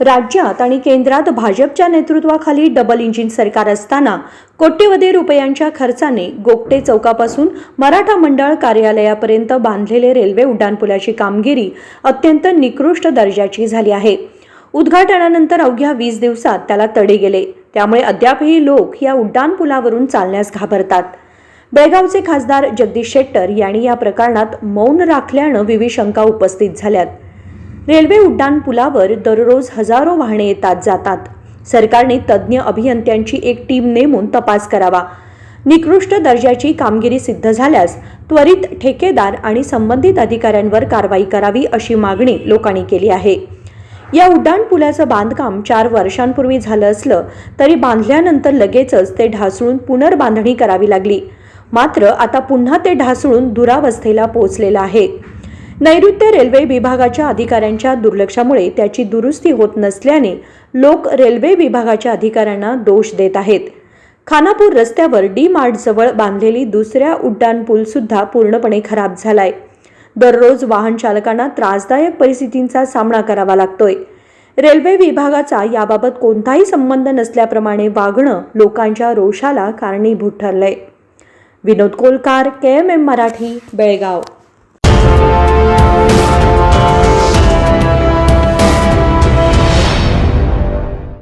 राज्यात आणि केंद्रात भाजपच्या नेतृत्वाखाली डबल इंजिन सरकार असताना कोट्यवधी रुपयांच्या खर्चाने गोपटे चौकापासून मराठा मंडळ कार्यालयापर्यंत बांधलेले रेल्वे उड्डाणपुलाची कामगिरी अत्यंत निकृष्ट दर्जाची झाली आहे. उद्घाटनानंतर अवघ्या वीस दिवसात त्याला तडे गेले. त्यामुळे अद्यापही लोक या उड्डाणपुलावरून चालण्यास घाबरतात. बेळगावचे खासदार जगदीश शेट्टर यांनी या प्रकरणात मौन राखल्यानं विविध शंका उपस्थित झाल्यात. रेल्वे उड्डाणपुलावर दररोज हजारो वाहने येतात जातात. सरकारने तज्ज्ञ अभियंत्यांची एक टीम नेमून तपास करावा. निकृष्ट दर्जाची कामगिरी सिद्ध झाल्यास त्वरित ठेकेदार आणि संबंधित अधिकाऱ्यांवर कारवाई करावी अशी मागणी लोकांनी केली आहे. या उड्डाणपुलाचं बांधकाम चार वर्षांपूर्वी झालं असलं तरी बांधल्यानंतर लगेचच ते ढासळून पुनर्बांधणी करावी लागली. मात्र आता पुन्हा ते ढासळून दुरावस्थेला पोहोचलेलं आहे. नैऋत्य रेल्वे विभागाच्या अधिकाऱ्यांच्या दुर्लक्षामुळे त्याची दुरुस्ती होत नसल्याने लोक रेल्वे विभागाच्या अधिकाऱ्यांना दोष देत आहेत. खानापूर रस्त्यावर डी मार्टजवळ बांधलेली दुसऱ्या उड्डाण पूर्णपणे खराब झालाय. दररोज वाहन चालकांना त्रासदायक परिस्थितींचा सामना करावा लागतोय. रेल्वे विभागाचा याबाबत कोणताही संबंध नसल्याप्रमाणे वागणं लोकांच्या रोषाला कारणीभूत ठरलंय. Vinod Kolkar K M M Marathi Belgaum.